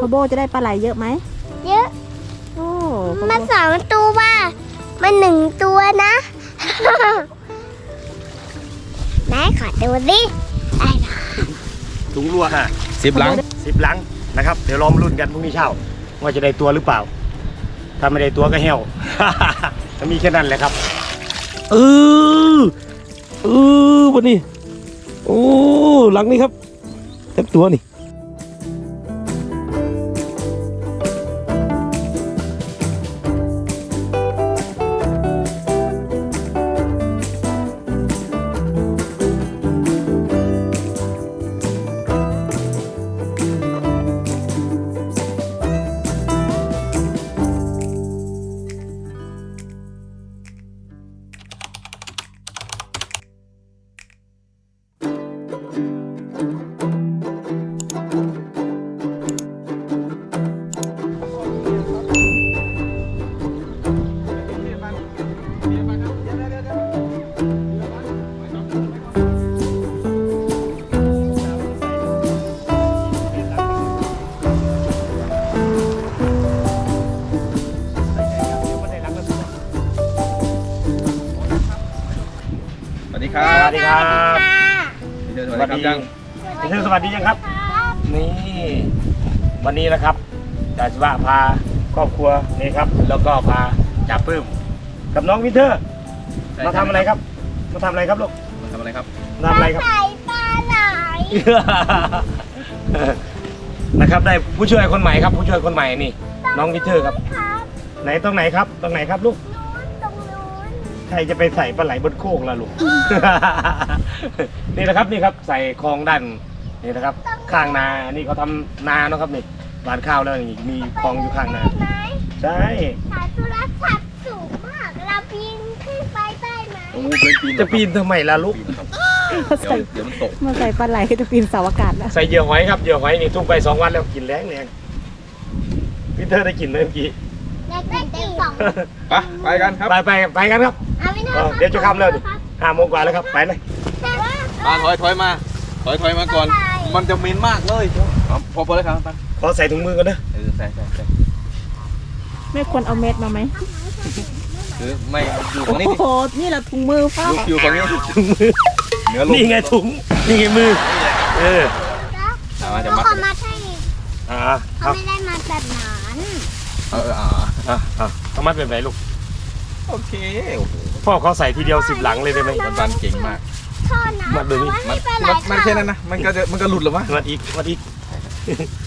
พ่อโบจะได้ปลาไหลเยอะไหม เยอะ โอ้พ่อมาโบสองตัวว่ามันหนึ่งตัวนะ ไหนขอดูดิได้นะถุงรัวฮะสิบหลัง สิบหลังนะครับ เดี๋ยวล้อมรุ่นกันพรุ่งนี้เช้า ว่าจะได้ตัวหรือเปล่า ถ้าไม่ได้ตัวก็เหี่ยวก็มีแค่นั้นแหละครับ เออเออวันนี้ โอ้หลังนี้ครับเต็มตัวนี่ ครับพี่เจอสวัสดีครับยังพี่เชิญสวัสดียังครับ นี่ วันนี้นะครับจ่าชิวะพาครอบครัวนี่ครับ แล้วก็พาจ่าปื้มกับน้องวินเทอร์ มาทำอะไรครับ มาทำอะไรครับลูกมาทำอะไรครับมาทำอะไรครับใส่ปลาไหลนะครับได้ผู้ช่วยคนใหม่ครับ ผู้ช่วยคนใหม่นี่ น้องวินเทอร์ครับ ครับ ไหนตรงไหนครับ ตรงไหนครับลูกนู้นตรงนู้น ใครจะไปใส่ปลาไหลบนโคกล่ะลูก นี่นะครับนี่ครับใส่คลองด้านนี่นะครับ ข้างนาอันนี้เขาทำนาเนาะครับนี่หวานข้าวแล้วนี่มีคลองอยู่ข้างนาไหมใช่สายโทรศัพท์สูงมาก เราปีนขึ้นไปได้ไหมโอ้เป็นปีนจะปีนทำไมล่ะลูกปีนครับเดี๋ยวเดี๋ยวมันตกมาใส่ปลาไหลจะปีนเสาอากาศแล้วใส่เหยื่อหอยครับเหยื่อหอยนี่ทุกไปสองวันแล้วกินแรงแรงพี่เธอได้กินไหมเมื่อกี้ได้กินเต็มสอง ไปไปกันครับไปไปไปกันครับ เอาไม่ได้เออเดี๋ยวจะค่ำแล้วดิห้าโมงกว่าแล้วครับไปเลยแต่ว่ามาถอยถอยมา ถอยถอยมาก่อน มันจะมินมากเลยเอาพอพอแล้วครับไปขอใส่ถุงมือก่อนนะเออใส่ใส่ใส่ไม่ควรเอาเม็ดมาไหมคือไม่อยู่โอ้ฝั่งนี้ดิโหนี่เราถุงมือเฝ้าอยู่อยู่ฝั่งนี้ถุงมือเหนือลมนี่ไงถุงนี่ไงมือ เอออะมาจะเขามัดขอมาให้อ่าเขาเอาไม่ได้มาแบบนั้น เอออ่า อะอะเอามัดเป็นไหนลูก โอเคโอ้โหพ่อเขาใส่ทีเดียวสิบหลังเลยได้ไหม มันบันเก่งมากโทษนะมาดูนี่เอาไว้มัให้นปลาไหลมันมันแค่นั้นนะ มันก็จะมันก็หลุดหรอวะมัดอีกมัดอีก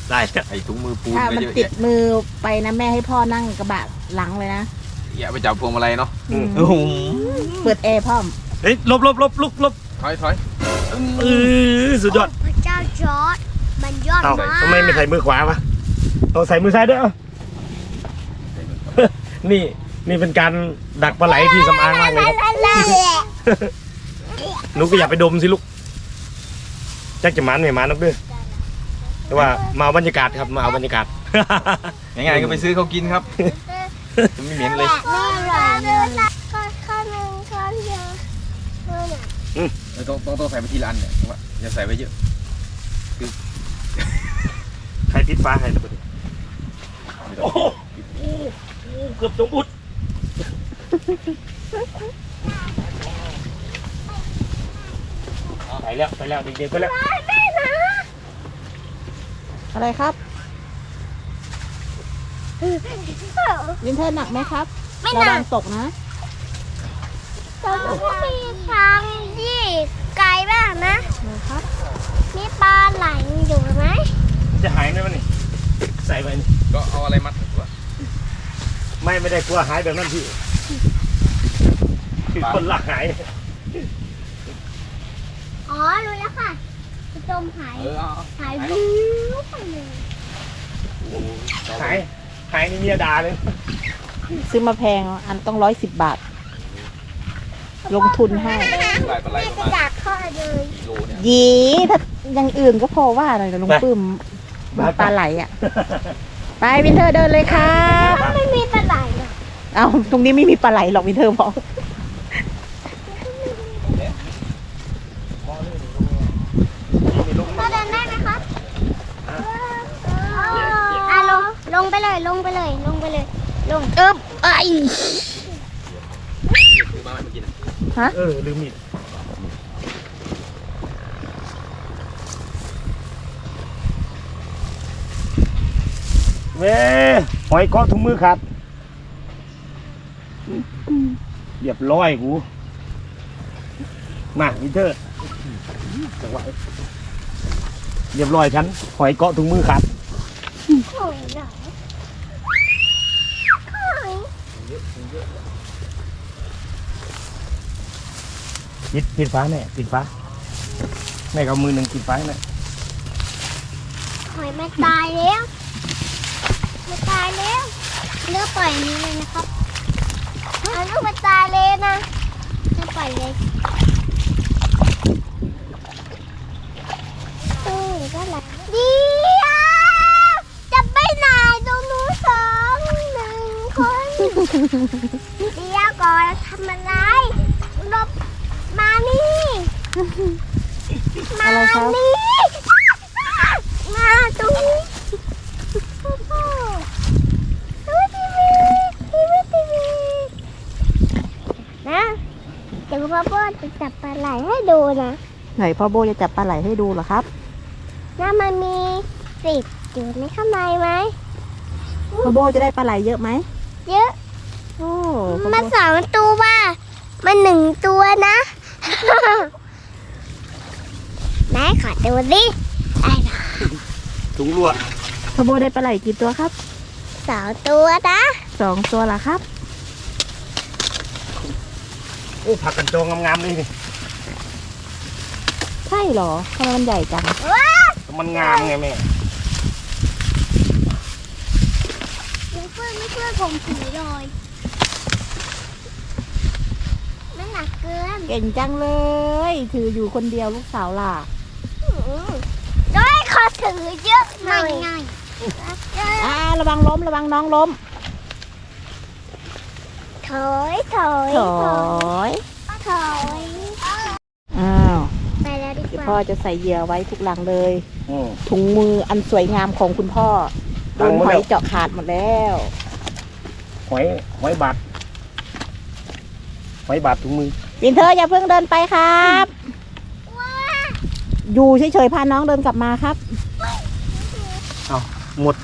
ได้แล้วไอ้ถุงมือปูนถ้าไปมันเยอะติดแยะมือไปนะแม่ให้พ่อนั่งกระบะหลังเลยนะอย่าไปจับพวงมาลัยเนาะอืมโอ้โหเปิดแอร์พ่อมเฮ้ยลบลบลบลุกลบถอยถอยเออสุดยอด พระเจ้าจอร์ดมันยอดเอ้ามากทำไมไม่ใส่มือขวาวะต้องใส่มือซ้ายด้วยเอ้า นี่นี่เป็นการดักปลาไหลที่สำอางมากเลยครับหนูก็อย่าไปดมสิลูกแจ็คจะมันไม่มันนกเด้อแต่ว่ามาเอาบรรยากาศครับมาเอาบรรยากาศ ยังไงก็ไปซื้อเขากินครับไม่เหม็นเลยแม่หลานเลยข้อข้อหนึ่งข้อเดียวเท่าต้องต้องใส่ไปทีละอันเนี่ยว่าอย่าใส่ไปเยอะใครติดฟ้าให้ระเบิดโอ้ เกือบสมบูรณ์ไปแล้วไปแล้วเด็กๆไปแล้วแม่นะอะไรครับวินเทอร์หนักไหมครับไม่ระหนัวักงตกนะตรงนี้มีทางที่ไกลบ้างนะนะครับ มีปลาไหลอยู่ไหม จะหายไหมมันนี่ใส่ไปนี่ก็เอาอะไรมัดวะ ไม่ไม่ได้กลัวหายแบบนั้นพี่คือคนละหายอ๋อรู้แล้วค่ะจะจมหายเออเอาหายเอาวิวไปเลยหายหายนี่เมียด่าเลยซื้อมาแพงอันต้องร้อยสิบบาท ลงทุนให้ปลายปลายประจะมาณอยากเข้าเลยกิโลเนี่ยยีถ้าอย่างอื่นก็พอว่าหน่อยแต่ลุงปื้มปลาไหลอะ ไปวินเทอร์เดินเลยครับถ้าไม่มีปลาไหลอะ เอาตรงนี้ไม่มีปลาไหลหรอกวินเทอร์บอกเราเดินได้ไหมครับอลงไปเลย ลงไปเลย ลงไปเลย ลง เอ๊บไอซื้อมาให้มันกินเออ ลืมมีดเว้หอยเกาะถุงมือขาด เรียบร้อยกู มาวินเทอร์จังหวะเรียบร้อยฉันหอยเกาะถุงมือขาดหอยเหรอหอยปิดปิดฟ้าแม่ปิดฟ้าแม่ก็เอามือหนึ่งปิดฟ้าแม่หอยมันตายแล้วมันตายแล้วเลือกปล่อยนี้เลยนะครับเอาลูกมันตายเลยนะจะไปล่อยเลยเออก็ไหลเดียวจะไปไหนตรงนู้นสองหนึ่งคนเดียวก่อนทำอะไรหลบมานี่ มา อะไรครับ นี่ มาตรงนี้พ่อพ่อดูทีวีทีวีทีวีนะเดี๋ยวพ่อพ่อจะจับปลาไหลให้ดูนะ ไหนพ่อโบจะจับปลาไหลให้ดูเหรอครับน่ามันมีสิบอยู่ในข้างในไหมพ่อโบจะได้ปลาไหลเยอะไหมเยอะโอ้พ่อมาโบสองตัวว่า มันหนึ่งตัวนะไหนขอดูดิไอ้นะถุงรั่วพ่อโบได้ปลาไหลกี่ตัวครับสองตัวนะสองตัวเหรอครับ โอ้ผักกันจองงามๆเลยนี่ ใช่เหรอทำไมมันใหญ่จังว้ามันงามไงแม่เดี๋ยวเพื่อนไม่ช่วยผมถือเลยมันหนักเกินเก่งจังเลย ถืออยู่คนเดียวลูกสาวล่ะด้วยขอถือเยอะหน่อยหน่อยอ่าระวังล้มระวังน้องล้มถอยถอยถอยถอย อ้าว ไปแล้วดี เดี๋ยวกพ่อว่าจะใส่เหยื่อไว้ทุกหลังเลย อืม ถุงมืออันสวยงามของคุณพ่อโดนหอยเจาะขาดหมดแล้ว หอยหอยบาดหอยบาดถุงมือ วินเทอร์อย่าเพิ่งเดินไปครับ อยู่เฉยๆพาน้องเดินกลับมาครับ หมด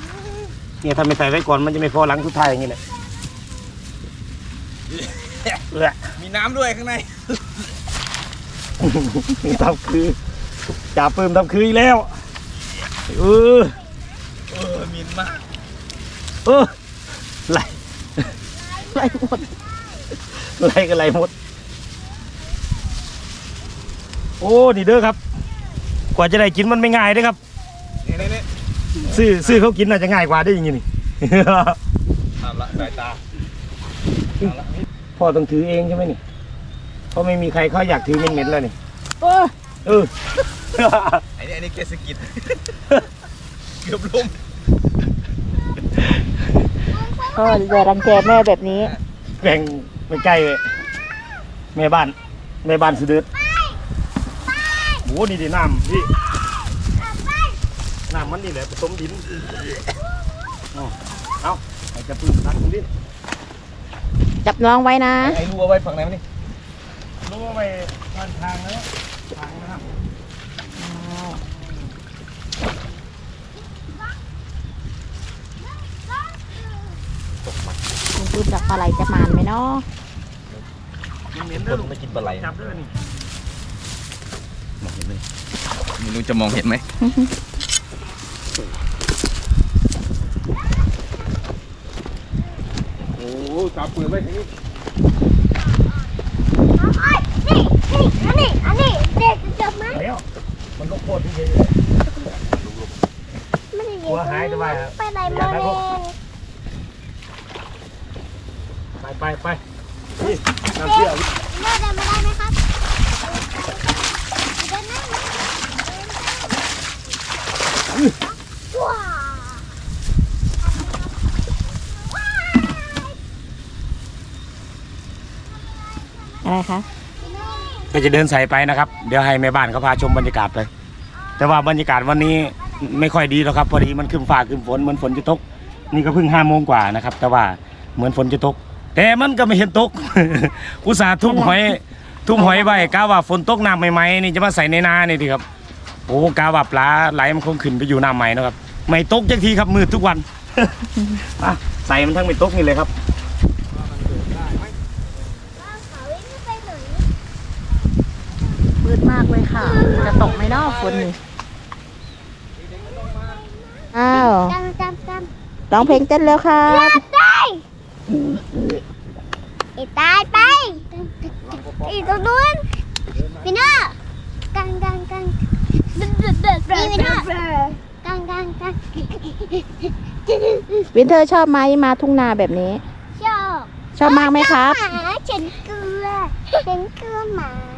เนี่ยถ้าไม่ใส่ไว้ก่อนมันจะไม่พอหลังสุดท้ายอย่างนี้แหละเออมีน้ำด้วยข้างใน ทำคือจ่าเพิ่มทำคืออีกแล้วเออเออมินมากเออไหลไรหมดไหลกันไหลหมด โอ้นี่เด้อครับ กว่าจะได้กินมันไม่ง่ายเด้อครับนี่นี่นี่ซื้อซื้อเขากินน่าจะง่ายกว่าได้อยังไงนี่ตามละสายตาตามละพ่อต้องถือเองใช่ไหมนี่ เพราะไม่มีใครเขาอยากถือเหม็นๆแล้วนี่โอ้เออไอ้นี่ไอ้นี่แกสกิด เกือบล้มพ่อจะรังแกแม่แบบนี้ แบ่งไปใกล้เลยแม่บ้านแม่บ้านสุดเดือดโอ้นี่ดิน้ำพี่น้ำมันนี่แหละผสมดินเอาเอาไอ้จะปืนตักดิจับน้องไว้นะ ไอ้รูเอาไว้ฝั่งไหนวะนี่ รู้ว่าไปทางทางแล้วทางนะครับคุณปื้มจับปลาไหลจะมานไหมเนาะมันเหม็นด้อนลูกไม่กินปลาไหลจับด้อนี่มองเห็นไหมไม่รู้จะมองเห็นไหมโอ้จับปืนไว้ทีนี้ นี่นี่ อันนี้ อันนี้ เด็กจะจบไหมแล้วมันก็โคตรที่เยอะไม่ได้กลัวหายแต่ว่าไปไหนมาเองไปไปไปนี่น้ำเชื่อเลิกเดินมาได้ไหมครับเดินได้ไหมว้าอะไรคะ ก็จะเดินสายไปนะครับ เดี๋ยวให้แม่บ้านเขาพาชมบรรยากาศไปแต่ว่าบรรยากาศวันนี้ไม่ค่อยดีหรอกครับ พอดีมันขึ้นฟ้าขึ้นฝนเหมือนฝนจะตก นี่ก็เพิ่งห้าโมงกว่านะครับ แต่ว่าเหมือนฝนจะตก แต่มันก็ไม่เห็นตก อุตส่าห์ทุ่มหอยทุ่มหอยไว้กะว่าฝนตกน้ำใหม่ๆนี่จะมาใส่ในนานี่ดีครับ โอ้กะว่าปลาไหลมันคงขึ้นไปอยู่น้ำใหม่นะครับ ไม่ตกจักทีครับมืดทุกวันใส่มันทั้งไม่ตกนี่เลยครับ เขาวิ่งไปไหน มืดมากเลยค่ะ จะตกไหมเนาะฝนนี่อ้าวจำจำจำร้องเพลงเต้นแล้วครับตายไอ้ตายไปไอ้ตรงนู้นพี่น้ากังกังกังนี่พี่น้ากังกังกังวินเทอร์ชอบไหมมาทุ่งนาแบบนี้ ชอบชอบมากไหมครับ หมาฉันกลัวฉันกลัวหมาไม่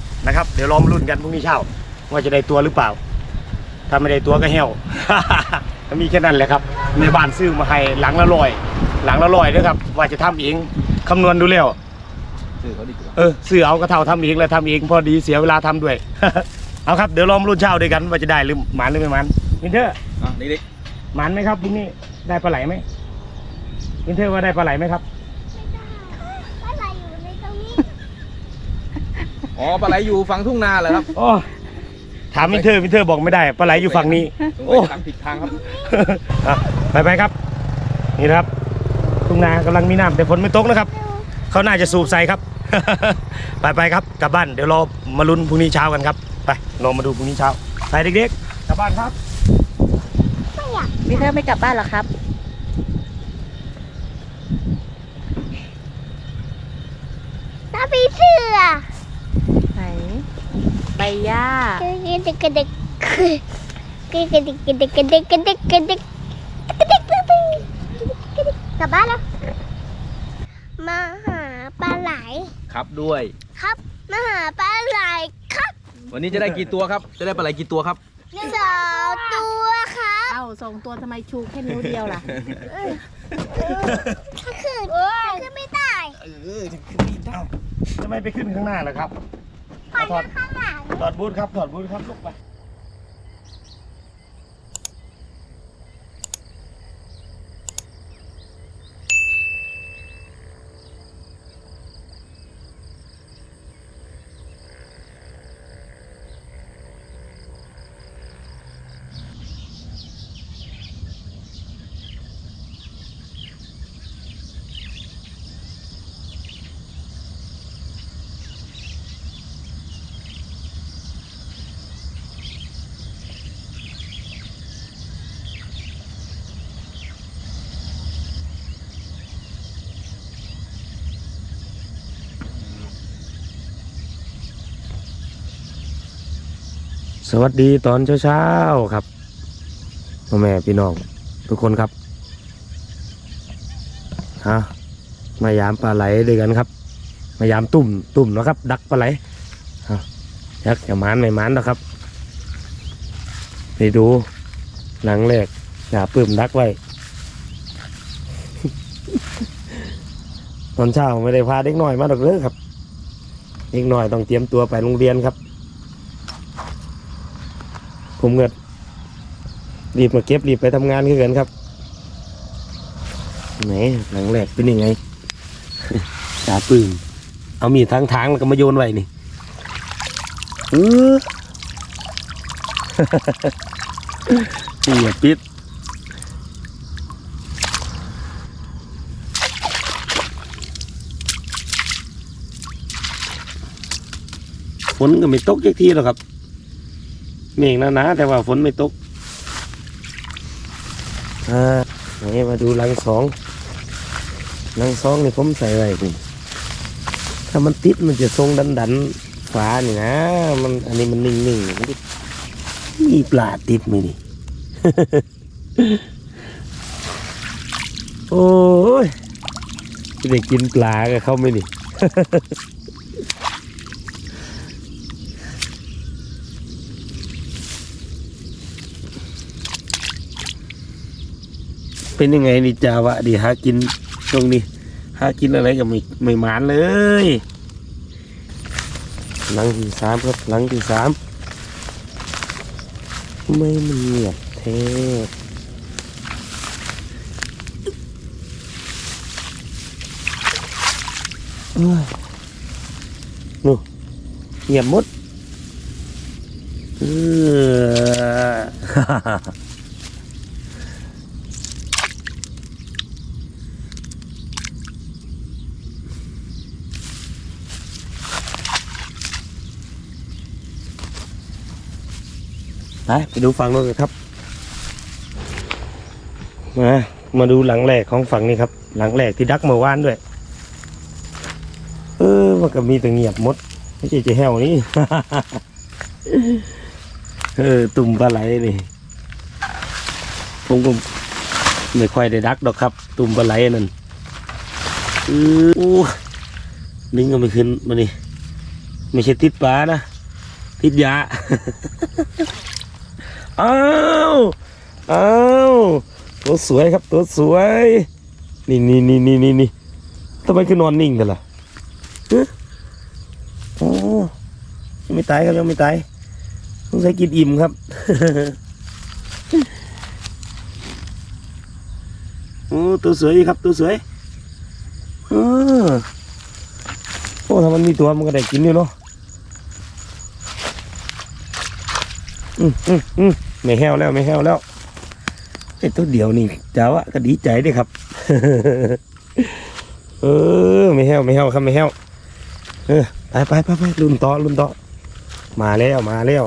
นะครับ เดี๋ยวรอมาลุ้นกันพรุ่งนี้เช้าว่าจะได้ตัวหรือเปล่า ถ้าไม่ได้ตัวก็เหี่ยวก็มีแค่นั้นแหละครับในบ้านซื้อมาให้หลังละลอย หลังละลอยด้วยครับ ว่าจะทำเองคำนวณดูแล้วซื้อเขาดีกว่าเออซื้อเอาก็เท่าทำเองแล้วทำเองพอดีเสียเวลาทำด้วย เอาครับเดี๋ยวรอมาลุ้นเช้าด้วยกันว่าจะได้หรือหมานหรือไม่หมานวินเทอร์อะนี่ดิหมานไหมครับพรุ่งนี้ได้ปลาไหลไหมวินเทอร์ว่าได้ปลาไหลไหมครับ อะไรอยู่ในตรงนี้ อ๋อปลาไหลอยู่ฝั่งทุ่งนาเหรอครับโอ้ถามวินเทอร์วินเทอร์บอกไม่ได้ปลาไหลอยู่ฝั่งนี้สงโอ้สัยทางผิดทางครับอะไปไปครับ นี่นะครับ ทุ่งนากำลังมีน้ำแต่ฝนไม่ตกนะครับ เขาน่าจะสูบใส่ครับ ไปไปครับกลับบ้านเดี๋ยวรอมาลุ้นพรุ่งนี้เช้ากันครับ ไปรอมาดูพรุ่งนี้เช้าไปเด็กๆกลับบ้านครับไม่อยากวินเทอร์ไม่กลับบ้านเหรอครับะดิกกลับบ้านแล้ว มาหาปลาไหล ครับด้วย ครับ มาหาปลาไหลครับ วันนี้จะได้กี่ตัวครับ จะได้ปลาไหลกี่ตัวครับสองตัวครับเอ้าส่งตัวทำไมชูแค่นิ้วเดียวล่ะถ้าขึ้นถ้าขึ้นไม่ได้ทำไมไปขึ้นข้างหน้าล่ะครับปล่อยถอดข้างหลัง ถอดบูทครับถอดบูทครับลุกไป สวัสดีตอนเช้าๆครับพ่อแม่พี่น้องทุกคนครับฮะมายามปลาไหลด้วยกันครับ มายามตุ่มตุ่มนะครับ ดักปลาไหลฮะยักษ์จะหมานไม่มานนะครับไปดูหลังแรกอย่าปื้มดักไว้ ตอนเช้าไม่ได้พาเด็กหน้อยมาดอกเลยครับ เด็กหน้อยต้องเตรียมตัวไปโรงเรียนครับ ผมก็รีบมาเก็บรีบไปทำงานขึ้นกันครับไหนหลังแรกเป็นยังไงตาปืนเอามีดทางทางแล้วก็มาโยนไว้นี่เออเสียปิดฝนก็ไม่ตกจักทีหรอกครับ เมฆหนาๆแต่ว่าฝนไม่ตกอ่าไหนมาดูรังสองรังสองนี่ผมใส่ไว้นี่ถ้ามันติดมันจะทรงดันดันฝานี่นะ มันอันนี้มันนิ่งๆมันจะมีปลาติดไหมนี่ โอ้ยจะได้กินปลากับเขาไหมนี่ เป็นยังไงนี่จาวะดีหากินช่วงนี้หากินอะไรก็ไม่ไม่หมานเลยหลังที่สามครับหลังที่สามไม่มันเงียบเทเนู่เงียบมดเออ ไปดูฝั่งโน้นกันครับ มา มาดูหลังแรกของฝั่งนี้ครับ หลังแรกที่ดักเมื่อวานด้วย เออมันก็มีแต่เงียบมด ไม่ใช่จะแห้วนี่ เออ ตุ่มปลาไหลนี่ ผมก็ไม่ค่อยได้ดักดอกครับ ตุ่มปลาไหลนั่นเออโอ้ลิงก็ไม่ขึ้นมานี่ไม่ใช่ติดปลานะ ติดยา อ้าวอ้าวตัวสวยครับตัวสวย นี่นี่นี่นี่นี่นี่ทำไมคือนอนนิ่งกันล่ะโอ้ยังไม่ตายครับยังไม่ตายต้องใช้กินอิ่มครับโอ้ตัวสวยครับตัวสวยเออโอ้ถ้ามันมีตัวมันก็ได้กินอยู่เนาะอืมอืมอืม ไม่แห้วแล้วไม่แห้วแล้วไอ้ตัวเดียวนี่จ้าวะก็ดีใจด้วยครับ เออไม่แห้วไม่แห้วครับไม่แห้วเออไปไปไปไปรุ่นต่อรุ่นต่อมาแล้วมาแล้ว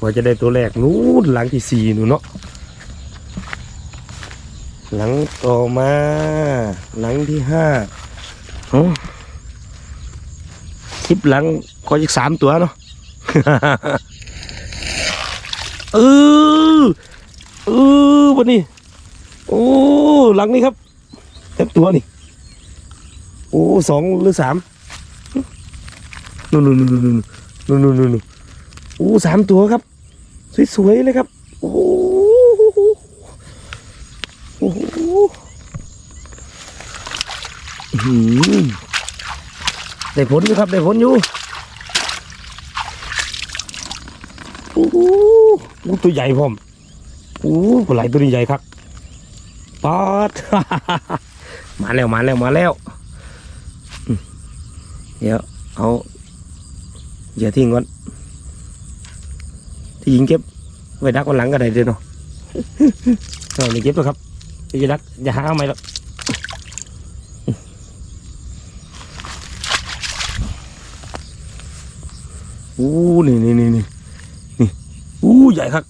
ว่าจะได้ตัวแรกนู้นหลังที่สี่นู่นเนาะหลังต่อมา หลังที่ห้าโอ้คลิปหลังก็อีกสามตัวเนาะ เออเออวันนี้ โอ้หลังนี้ครับเต็มตัวนี่ โอ้สองหรือสามนู่นนู่นนู่นนู่นนู่นนู่นโอ้สามตัวครับ สวยๆเลยครับ โอ้โหโอ้โหได้ผลอยู่ครับ ได้ผลอยู่ โอ้ โหตัวใหญ่พร้อมโอ้โหปลาไหลตัวนี้ใหญ่ครับปอดมาแล้วมาแล้วมาแล้วเดี๋ยวเอาอย่าทิ้งก่อนที่ยิงเก็บไว้ดักวันหลังก็ได้เดี๋ยวเนาะเราไม่เก็บหรอกครับอย่าดักอย่าหาเอาไหมหรอกโอ้นี่นี่นี่ อู้ใหญ่ครับ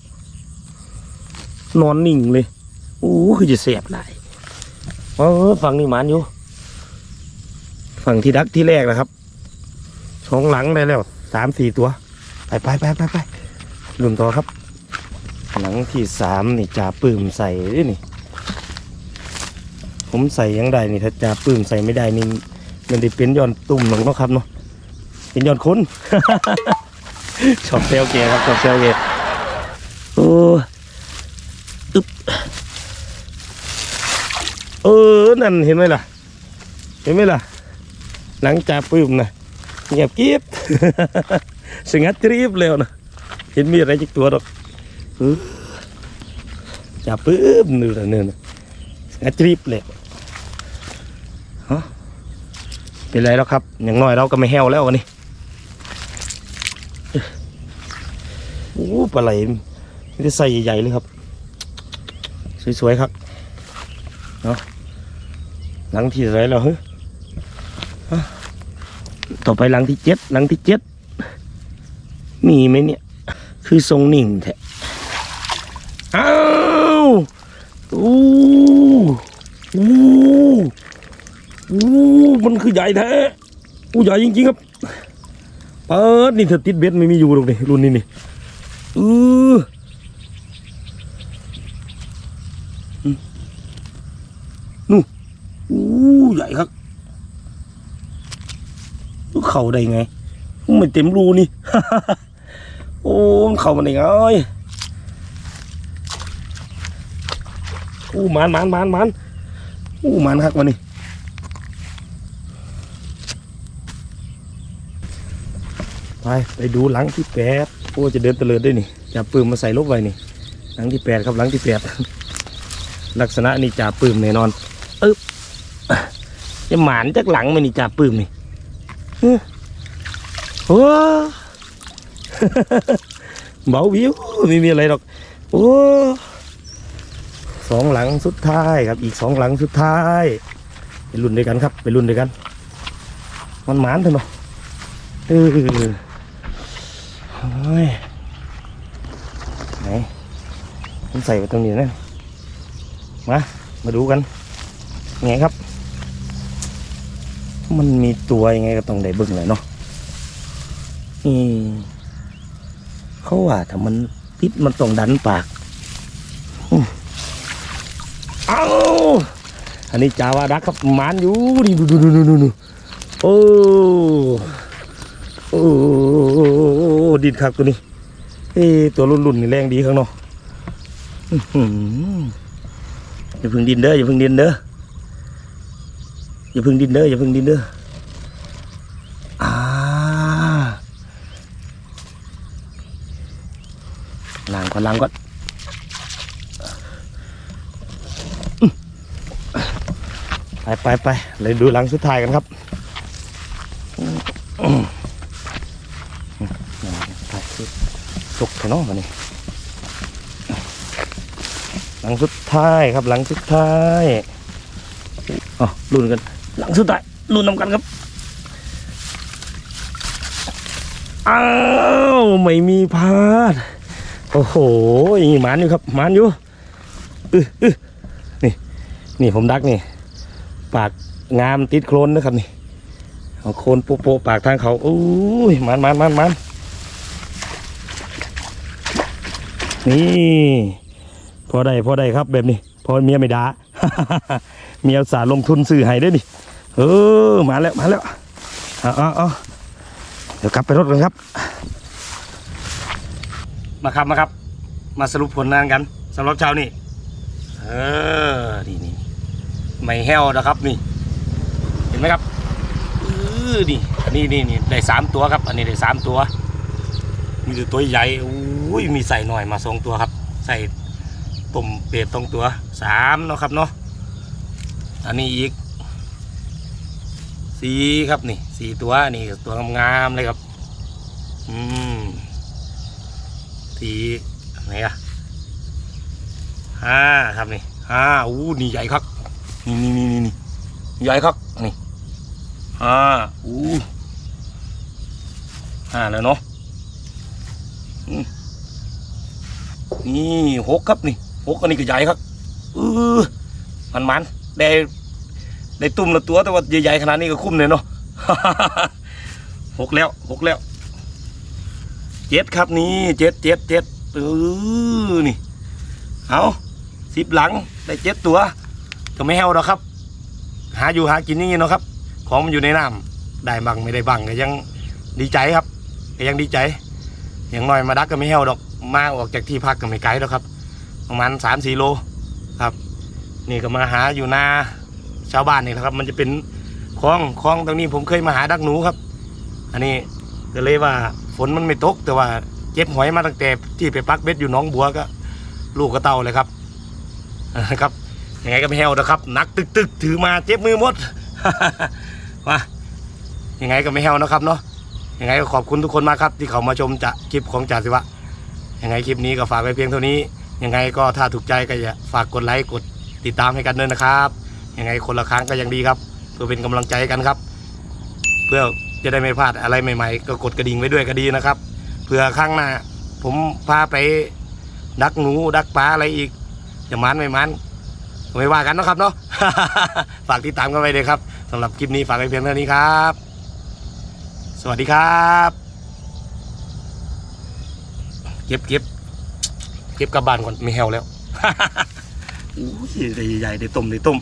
นอนนิ่งเลยอู้คือจะเสียบได้เออฝั่งนี้หมันอยู่ ฝั่งที่ดักที่แรกนะครับสองหลังได้แล้วสามสี่ตัว ไปไปไปไปไปลุมต่อครับ หลังที่สามนี่จ่าปื้มใส่ด้วยนี่ ผมใส่ยังได้นี่ถ้าจ่าปื้มใส่ไม่ได้นี่มันได้เป็นย้อนตุ่มหรอกเนาะครับเนาะเป็นย้อนคนชอบเซลเกครับชอบเซลเก โอ้อึ๊บเออ นั่นเห็นไหมล่ะ เห็นไหมล่ะ หลังจากปื้มนะเงียบกริบสงัดรีบแล้วนะเห็นมีอะไรจิกตัวดอกเออจับปื้มนี่ละเนี่นะสงัดรีบเลยฮะเป็นไรแล้วครับ อย่างน้อยเราก็ไม่แห้วแล้ววันนี้โอ้ปลาไหล ไม่ได้ใส่ใหญ่ๆเลยครับ สวยๆครับเนาะหลังที่ไรแล้วเฮ้ยต่อไปหลังที่เจ็ดหลังที่เจ็ดมีไหมเนี่ย คือทรงหนิ่งแท้อ้าวอู้อู้อู้มันคือใหญ่แท้อู้ใหญ่จริงๆครับเปิดนี่เธอติดเบ็ดไม่มีอยู่หรอกนี่รุ่นนี้นี่เอออืมนู่น ใหญ่ครับลูก เข่าได้ไงไม่เต็มรูนี่ โอ้มันเข่ามันได้ไงอู้มันมันมันมันอู้มันครับวันนี้ไปไปดูหลังที่แปดโอ้จะเดินเตลิดด้วยนี่จับปืนมาใส่ลบไว้นี่ หลังที่แปดครับหลังที่แปดลักษณะนี่จ่าปืมแน่นอนอึ๊บจะหมานจากหลังมันนี่จ่าปืมนี่ โอ้เบาวิวไม่มีอะไรหรอก โอ้สองหลังสุดท้ายครับ อีกสองหลังสุดท้ายไปรุ่นด้วยกันครับไปรุ่นด้วยกัน มันหมานเถอะเนาะเออโอ้ยไหนผมใส่ไว้ตรงนี้นะมา มาดูกันไงครับ มันมีตัวยังไงก็ต้องได้บิ่งเลยเนาะอืมเขาว่าถ้ามันพิษมันต้องดันปากอเอาอันนี้จาวาดักครับมานอยู่นี่ดูดูดูดูดูดูโอ้โอ้ดิดครับตัวนี้เอ้ตัวรุ่นๆนี่แรงดีข้างนอกอื้อหืออย่าพึ่งดินเด้ออย่าพึ่งดินเด้อ อย่าพึ่งดินเด้ออย่าพึ่งดินเด้ออ่าล้างก่อนล้างก่อนไปไปไปเลยดูหลังสุดท้ายกันครับอืมอืมถ่ายคลิปตกไปเนาะวันนี้หลังสุดท้ายครับหลังสุดท้ายอ๋อลุ้นกัน หลังสุดท้ายลุ้นนำกันครับอ้าวไม่มีพลาดโอ้โหหมานอยู่ครับหมานอยู่อื้ออื้อนี่นี่ผมดักนี่ปากงามติดโคลนนะครับนี่เอาโคลนโปะปากทางเขาอุ้ยหมันหมันหมันหมันนี่พอได้พอได้ครับแบบนี้พอเมียไม่ด่าเมียอุตสาห์ลงทุนซื้อให้ได้อนี่ เออมาแล้วมาแล้วเอาเอาเอาเดี๋ยวกลับไปรถกันครับ มาครับมาครับ มาสรุปผลงานกันสำหรับเช้านี่เออนี่นี่ไม่แห้วนะครับนี่ เห็นไหมครับเออนี่อันนี้นี่นี่ได้สามตัวครับ อันนี้ได้สามตัว มีตัวใหญ่อุ้ยมีใส่หน่อยมาสองตัวครับ ใส่ตุ่มเป็ดตรงตัวสามเนาะครับเนาะอันนี้อีก สีครับนี่สี่ตัวนี่ตัวงามๆเลยครับ อืมสีไหนอะห้าครับนี่ห้าอู้นี่ใหญ่ครับนี่นี่นี่นี่นี่ใหญ่ครับนี่ห้าอู้ห้าแล้วเนาะนี่หกครับนี่หกอันนี้ก็ใหญ่ครับเออมันมันได้ ได้ตุ่มละตัวแต่ว่าใหญ่ๆขนาดนี้ก็คุ้มเลยเนาะหกแล้วหกแล้วเจ็ดครับนี่เจ็ดเจ็ดเจ็ดเออนี่เอาสิบหลังได้เจ็ดตัวก็ไม่แห้วหรอกครับ หาอยู่หากินอย่างนี้เนาะครับ ของมันอยู่ในน้ำได้บังไม่ได้บังก็ยังดีใจครับก็ยังดีใจอย่างน้อยมาดักก็ไม่แห้วดอกมาออกจากที่พักก็ไม่ไกลแล้วครับ ประมาณสามสี่โลครับ นี่ก็มาหาอยู่นา ชาวบ้านนี่แหละครับ มันจะเป็นคลองคลองตรงนี้ผมเคยมาหาดักหนูครับ อันนี้ก็เลยว่าฝนมันไม่ตก แต่ว่าเจ็บหอยมาตั้งแต่ที่ไปปักเบ็ดอยู่หน้องบัวก็ ลูกกระเต่าเลยครับครับยังไงก็ไม่แห้วนะครับหนักตึกตึกถือมาเจ็บมือหมดมายังไงก็ไม่แห้วนะครับเนาะยังไงก็ขอบคุณทุกคนมากครับ ที่เขามาชมจะคลิปของจ่าสิวะยังไงคลิปนี้ก็ฝากไว้เพียงเท่านี้ ยังไงก็ถ้าถูกใจก็อย่าฝากกดไลค์กดติดตามให้กันด้วยนะครับ ยังไงคนละครั้งก็ยังดีครับ เพื่อเป็นกำลังใจกันครับ เพื่อจะได้ไม่พลาดอะไรใหม่ ๆ ก็กดกระดิ่งไว้ด้วยก็ดีนะครับเพื่อครั้งหน้าผมพาไปดักหนูดักปลาอะไรอีกจะมันไม่มันไม่ว่ากันนะครับเนาะฝากติดตามกันไว้เลยครับสำหรับคลิปนี้ฝากไว้เพียงเท่านี้ครับ สวัสดีครับเก็บเก็บเก็บกลับบ้านก่อนไม่แหวแล้วอู้ยได้ใหญ่ๆได้ต้มได้ต้ม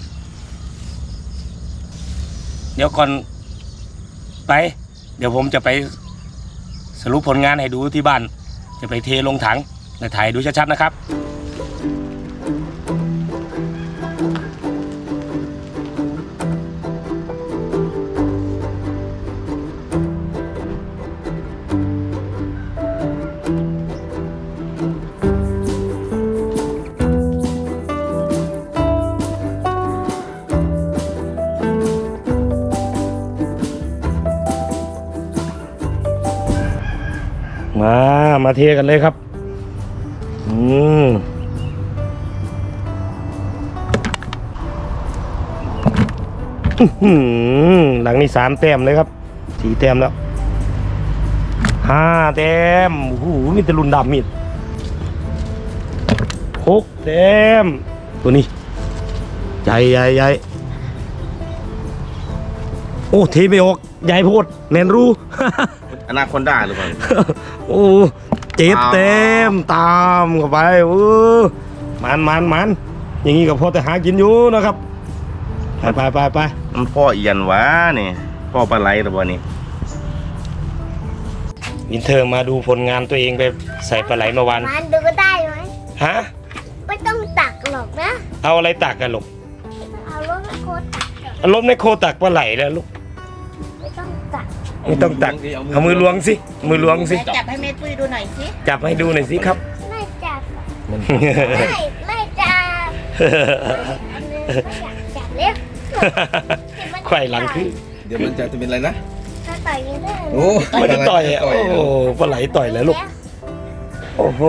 เดี๋ยวก่อนไป เดี๋ยวผมจะไปสรุปผลงานให้ดูที่บ้าน จะไปเทลงถังและถ่ายดูชัดๆนะครับ เทกันเลยครับ อืมอื้อหือหลังนี้สามแต้มเลยครับสี่แต้มแล้วห้าแต้มโอ้โหมีแต่รุ่นดำมิดหกแต้มตัวนี้ ใหญ่ใหญ่ใหญ่โอ้เทไม่ออก ใหญ่โพดแนนรู้อนาคอนด้าหรือเปล่า โอ้ เจ็ดเต็มตามเข้าไปเออมันมันมันอย่างนี้ก็พอแต่หากินอยู่นะครับไปไปไปไปมันพ่อเอียนวะนี่พ่อปลาไหลหรือเปล่านี่วินเทอร์มาดูผลงานตัวเองไปใส่ปลาไหลเมื่อวานมันดูได้ไหมฮะไม่ต้องตักหรอกนะ เอาอะไรตักกันลูกเอารถมาโคตรตักเอาลมในโคตักปลาไหลแล้วลูกไม่ต้องตัก ไม่ต้องตัก เอามือล้วงสิ มือล้วงสิ จับให้เมตุยดูหน่อยสิจับให้ดูหน่อยสิครับ ไม่จับไม่ไม่จับอันนี้ไม่อยากจับเล็กไขว่หลังคือเดี๋ยวมันจะจะเป็นอะไรนะถ้าต่อยยังได้โอ้ไม่ได้ต่อยอะโอ้โหปลาไหลต่อยแล้วลูก โอ้โห